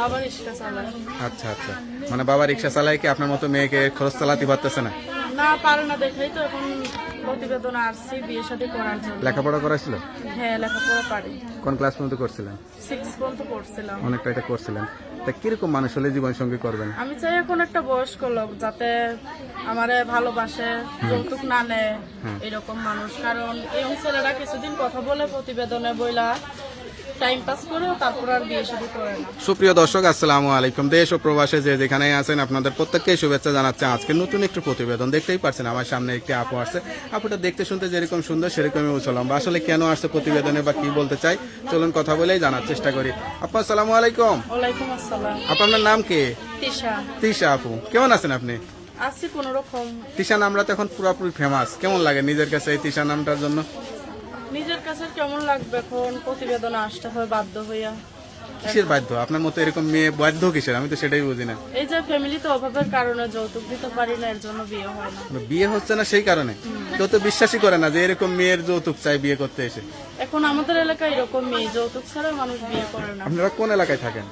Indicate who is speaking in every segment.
Speaker 1: বাবা রিক্সা চালায়।
Speaker 2: আচ্ছা আচ্ছা। মানে বাবা রিক্সা চালায় কি আপনার মতো মেয়েকে খরচ চালাতে পারতেছে না?
Speaker 1: না পারে না দেখেই তো এখন প্রতিবেদন আসছি বিয়ে শাদী করার জন্য।
Speaker 2: লেখাপড়া করাছিল
Speaker 1: হ্যাঁ লেখাপড়া পারি।
Speaker 2: কোন ক্লাস পর্যন্ত করছিলেন?
Speaker 1: সিক্স পর্যন্ত পড়ছিলাম
Speaker 2: অনেকটা এটা করছিলেন। তা কীরকম মানুষ হলে জীবন সঙ্গী করবেন?
Speaker 1: আমি চাই এখন একটা বয়স্ক লোক যাতে আমারে ভালোবাসে যৌতুক না নেয় এরকম মানুষ। কারণ এই ছেলেরা কিছুদিন কথা বলে প্রতিবেদনে বইলা টাইম পাস করে তারপর আর বিয়ে শাদী করে না।
Speaker 2: সুপ্রিয় দর্শক আসসালামু আলাইকুম। দেশ ও প্রবাসে যে যেখানে আছেন আপনাদের প্রত্যেককেই শুভেচ্ছা জানাচ্ছে। আজকে নতুন একটু প্রতিবেদন দেখতেই পারছেন আমার সামনে একটি আপু আসছে। আপুটা দেখতে শুনতে যেরকম সুন্দর সেরকমই উচলাম বা আসলে কেন আসছে প্রতিবেদনে বা কি বলতে চাই চলুন কথা বলেই জানার চেষ্টা করি। আপু আসসালামু আলাইকুম।
Speaker 1: ওয়ালাইকুম আসসালাম।
Speaker 2: আপনার নাম কি?
Speaker 1: তিশা।
Speaker 2: তিশা আপু কেমন আছেন আপনি?
Speaker 1: আছি কোন রকম
Speaker 2: তিশা নামটা তো এখন পুরোপুরি ফেমাস কেমন লাগে নিজের কাছে এই তিশা নামটার জন্য?
Speaker 1: নিজের কাছে কেমন লাগবে এখন? প্রতিবেদন আসতে হয় বাধ্য হইয়া।
Speaker 2: কিসের বাধ্য? আপনার মতো এরকম মেয়ে বাধ্য কিসের? আমি তো সেটাই বুঝি না।
Speaker 1: এই যে ফ্যামিলিতে অভাবের কারণে যৌতুক দিতে পারি না এর জন্য বিয়ে হয় না।
Speaker 2: বিয়ে হচ্ছে না সেই কারণে? কেউ তো বিশ্বাসই করে না যে এরকম মেয়ের যৌতুক চাই বিয়ে করতে এসে।
Speaker 1: এখন আমাদের এলাকায় এরকম মেয়ে যৌতুক ছাড়া মানুষ বিয়ে করে না।
Speaker 2: আপনারা কোন এলাকায় থাকেন?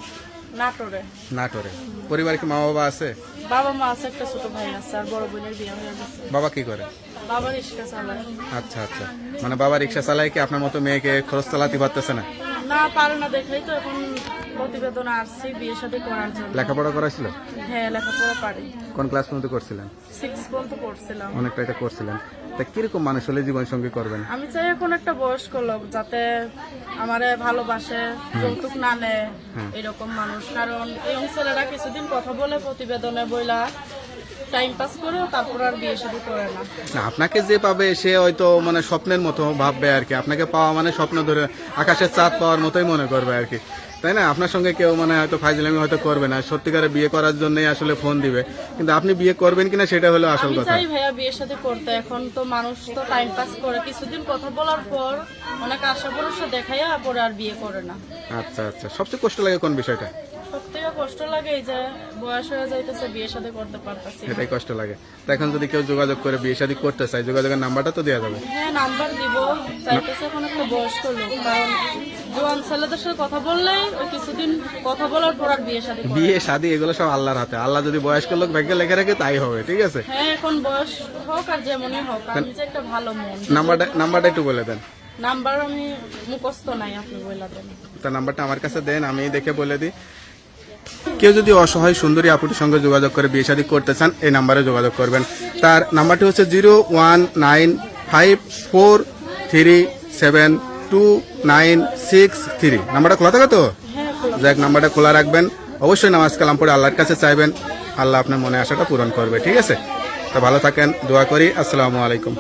Speaker 1: নাটোরে।
Speaker 2: নাটোরে। পরিবারে কি মা বাবা আছে?
Speaker 1: বাবা মা আছে একটা ছোট ভাই আছে আর বড় বোনের বিয়ে হয়ে গেছে।
Speaker 2: বাবা কি করে?
Speaker 1: বাবা রিক্সা চালায়।
Speaker 2: আচ্ছা আচ্ছা। মানে বাবা রিক্সা চালায় কি আপনার মতো মেয়েকে খরচ চালাতে পারতেছে না?
Speaker 1: না পারে না দেখেই তো এখন প্রতিবেদন আসছি বিয়ে শাদী করার জন্য।
Speaker 2: লেখাপড়া করাছিল
Speaker 1: হ্যাঁ লেখাপড়া পারি।
Speaker 2: কোন ক্লাস পর্যন্ত করছিলেন?
Speaker 1: সিক্স পর্যন্ত পড়ছিলাম
Speaker 2: অনেকটা এটা করছিলেন। তা কীরকম মানুষ হলে জীবন সঙ্গী করবেন?
Speaker 1: আমি চাই এখন একটা বয়স্ক লোক যাতে আমারে ভালোবাসে যৌতুক না নেয় এরকম মানুষ। কারণ এই ছেলেরা কিছুদিন কথা বলে প্রতিবেদনে বইলা টাইম পাস করে তারপর আর বিয়ে শাদী করে না।
Speaker 2: না আপনাকে যে পাবে সে হয়তো মানে স্বপ্নের মতো ভাববে আর কি। আপনাকে পাওয়া মানে স্বপ্ন ধরে আকাশের চাঁদ পাওয়ার মতোই মনে করবে আর কি। তাই না? আপনার সঙ্গে কেউ মানে হয়তো ফাইজলামি হয়তো করবে না। সত্যিকারে বিয়ে করার জন্যই আসলে ফোন দিবে। কিন্তু আপনি বিয়ে করবেন কিনা সেটা হলো আসল কথা।
Speaker 1: চাই ভাইয়া বিয়ের সাথে করতে এখন তো মানুষ তো টাইম পাস করে। কিছুদিন কথা বলার পর অনেক আশা ভরসা দেখাইয়া পরে আর বিয়ে করে না।
Speaker 2: আচ্ছা আচ্ছা। সবচেয়ে কষ্ট লাগে কোন বিষয়টা?
Speaker 1: কষ্ট লাগে এই যে বয়স হয়ে যাইতেছে বিয়ে সাথে করতে পারতেছি না।
Speaker 2: এটাই কষ্ট লাগে। তো এখন যদি কেউ যোগাযোগ করে বিয়ে শাদী করতে চায় যোগাযোগের নাম্বারটা তো দেওয়া যাবে।
Speaker 1: হ্যাঁ নাম্বার দিব। চাইতেছে এখন একটা বয়স্ক লোক কারণ জোয়ান ছেলেদের সাথে কথা বললেই ওই কিছুদিন কথা বলার পর আর বিয়ে সাথে
Speaker 2: বিয়ে শাদী এগুলো সব আল্লাহর হাতে। আল্লাহ যদি বয়স্ক লোক ভাগ্যে লেখে রাখে তাই হবে ঠিক আছে?
Speaker 1: হ্যাঁ এখন বয়স হোক আর যেমনই হোক আমি যে একটা ভালো মন।
Speaker 2: নাম্বারটা নাম্বারটা একটু বলে দেন।
Speaker 1: নাম্বার আমি মুখস্থ নাই আপনি বইলা দেন।
Speaker 2: নাম্বারটা আমার কাছে দেন আমি দেখে বলে দিই। কেউ যদি অসহায় সুন্দরী আপুটির সঙ্গে যোগাযোগ করে বিয়ে শাদী করতে চান, এই নাম্বারে যোগাযোগ করবেন। তার নাম্বারটি হচ্ছে zero one nine five four three seven two nine six three. নাম্বারটা খোলা থাকে তো? যাক, নাম্বারটা খোলা রাখবেন। অবশ্যই নামাজ কালাম পড়ে আল্লাহর কাছে চাইবেন। আল্লাহ আপনার মনে আশাটা পূরণ করবে, ঠিক আছে? তো ভালো থাকেন, দোয়া করি। আসসালামু আলাইকুম।